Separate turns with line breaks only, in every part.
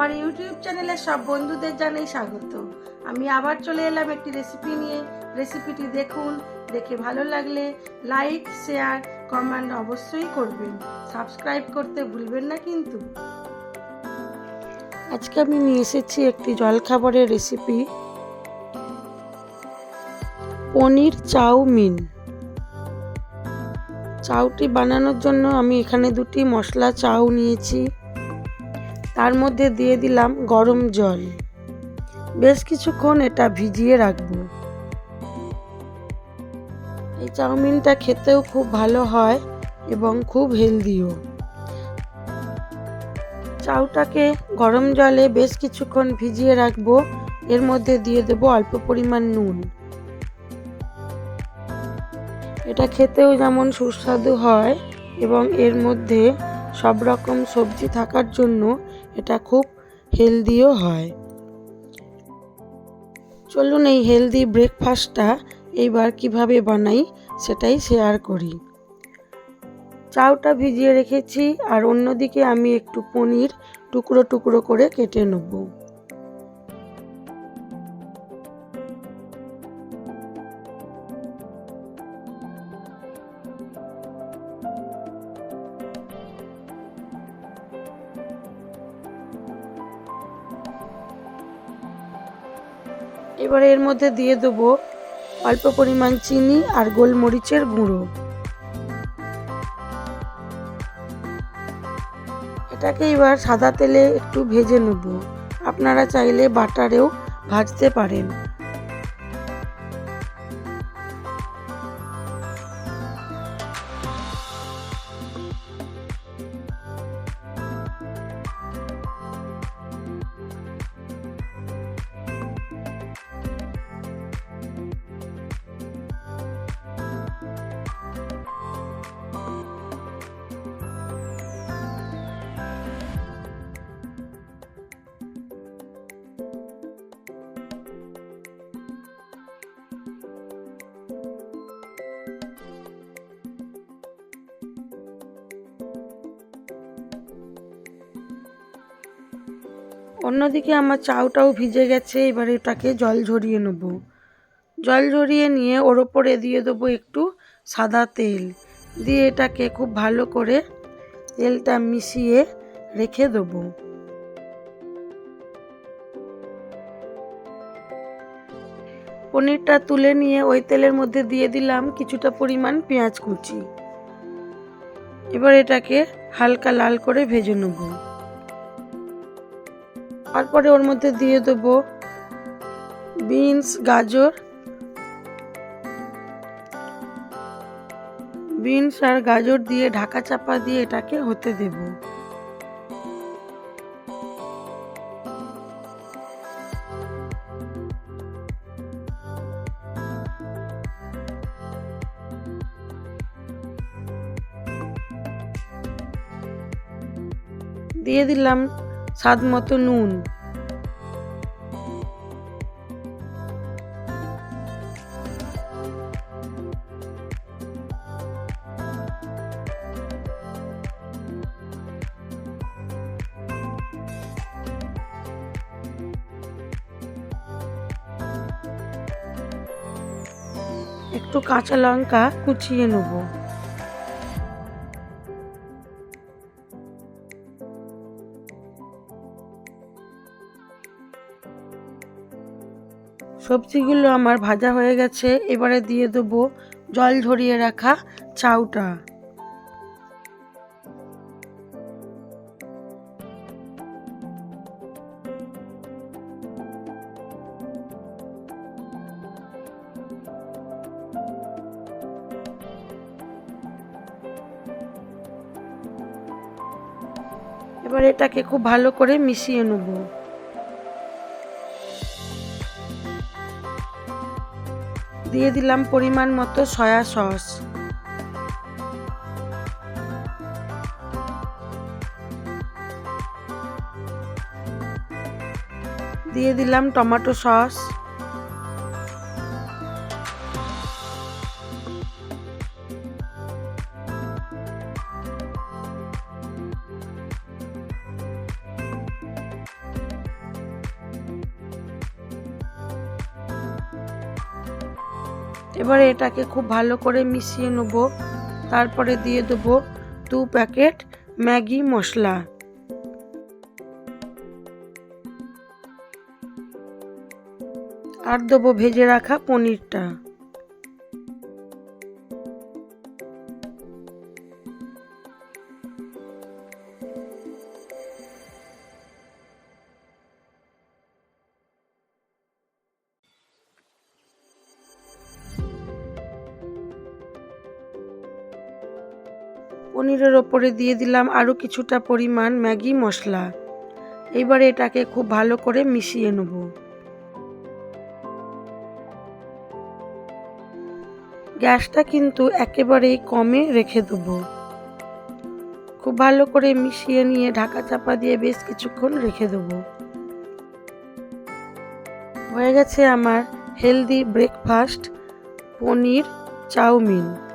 আমার ইউটিউব চ্যানেলে সব বন্ধুদের জানাই স্বাগত। আমি আবার চলে এলাম একটি রেসিপি নিয়ে। রেসিপিটি দেখুন, দেখে ভালো লাগলে লাইক শেয়ার কমেন্ট অবশ্যই করবেন। সাবস্ক্রাইব করতে ভুলবেন না কিন্তু। আজকে আমি নিয়ে এসেছি একটি জলখাবারের রেসিপি পনির চাউমিন। চাউটি বানানোর জন্য আমি এখানে দুটি মশলা চাউ নিয়েছি। তার মধ্যে দিয়ে দিলাম গরম জল। বেশ কিছুক্ষণ এটা ভিজিয়ে রাখব। এই চাউমিনটা খেতেও খুব ভালো হয় এবং খুব হেলদিও। চাউটাকে গরম জলে বেশ কিছুক্ষণ ভিজিয়ে রাখব। এর মধ্যে দিয়ে দেবো অল্প পরিমাণ নুন। এটা খেতেও যেমন সুস্বাদু হয় এবং এর মধ্যে সব রকম সবজি থাকার জন্য এটা খুব হেলদিও হয়। চলুন এই হেলদি ব্রেকফাস্টটা এইবার কীভাবে বানাই সেটাই শেয়ার করি। চাউটা ভিজিয়ে রেখেছি আর অন্যদিকে আমি একটু পনির টুকরো টুকরো করে কেটে নেব। এবারে এর মধ্যে দিয়ে দেবো অল্প পরিমাণ চিনি আর গোলমরিচের গুঁড়ো। এটাকে এবার সাদা তেলে একটু ভেজে নেব। আপনারা চাইলে বাটারেও ভাজতে পারেন। অন্যদিকে আমার চাউটাও ভিজে গেছে, এবার এটাকে জল ঝরিয়ে নেব। জল ঝরিয়ে নিয়ে ওর ওপরে দিয়ে দেবো একটু সাদা তেল। দিয়ে এটাকে খুব ভালো করে তেলটা মিশিয়ে রেখে দেবো। পনিরটা তুলে নিয়ে ওই তেলের মধ্যে দিয়ে দিলাম কিছুটা পরিমাণ পেঁয়াজ কুচি। এবার এটাকে হালকা লাল করে ভেজে নেব। তারপরে ওর মধ্যে দিয়ে দেবো বিনস, গাজর। বিনস আর গাজর দিয়ে ঢাকা চাপা দিয়ে এটাকে হতে দেব। দিয়ে দিলাম স্বাদ মতো নুন। একটু কাঁচা লঙ্কা কুচিয়ে নেব। সবজিগুলো আমার ভাজা হয়ে গেছে, এবারে দিয়ে দেবো জল ঝরিয়ে রাখা চাউটা। এবার এটাকে খুব ভালো করে মিশিয়ে নেব। দিয়ে দিলাম পরিমাণ মতো সয়া সস। দিয়ে দিলাম টমেটো সস। এবারে এটাকে খুব ভালো করে মিশিয়ে নেব। তারপরে দিয়ে দেবো দু প্যাকেট ম্যাগি মশলা। আর দেবো ভেজে রাখা পনিরটা। পনিরের ওপরে দিয়ে দিলাম আরও কিছুটা পরিমাণ ম্যাগি মশলা। এবারে এটাকে খুব ভালো করে মিশিয়ে নেব। গ্যাসটা কিন্তু একেবারেই কমে রেখে দেবো। খুব ভালো করে মিশিয়ে নিয়ে ঢাকা চাপা দিয়ে বেশ কিছুক্ষণ রেখে দেবো। হয়ে গেছে আমার হেলদি ব্রেকফাস্ট পনির চাউমিন।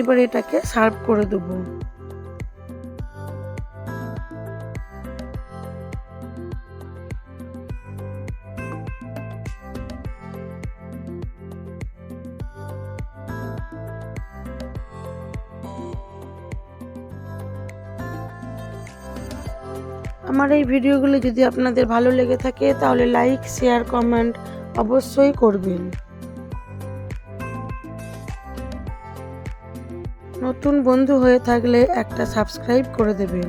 এবার এটাকে সার্ভ করে দেবো। আমার এই ভিডিওগুলো যদি আপনাদের ভালো লেগে থাকে, তাহলে লাইক শেয়ার কমেন্ট অবশ্যই করবেন। নতুন বন্ধু হয়ে থাকলে একটা সাবস্ক্রাইব করে দেবেন।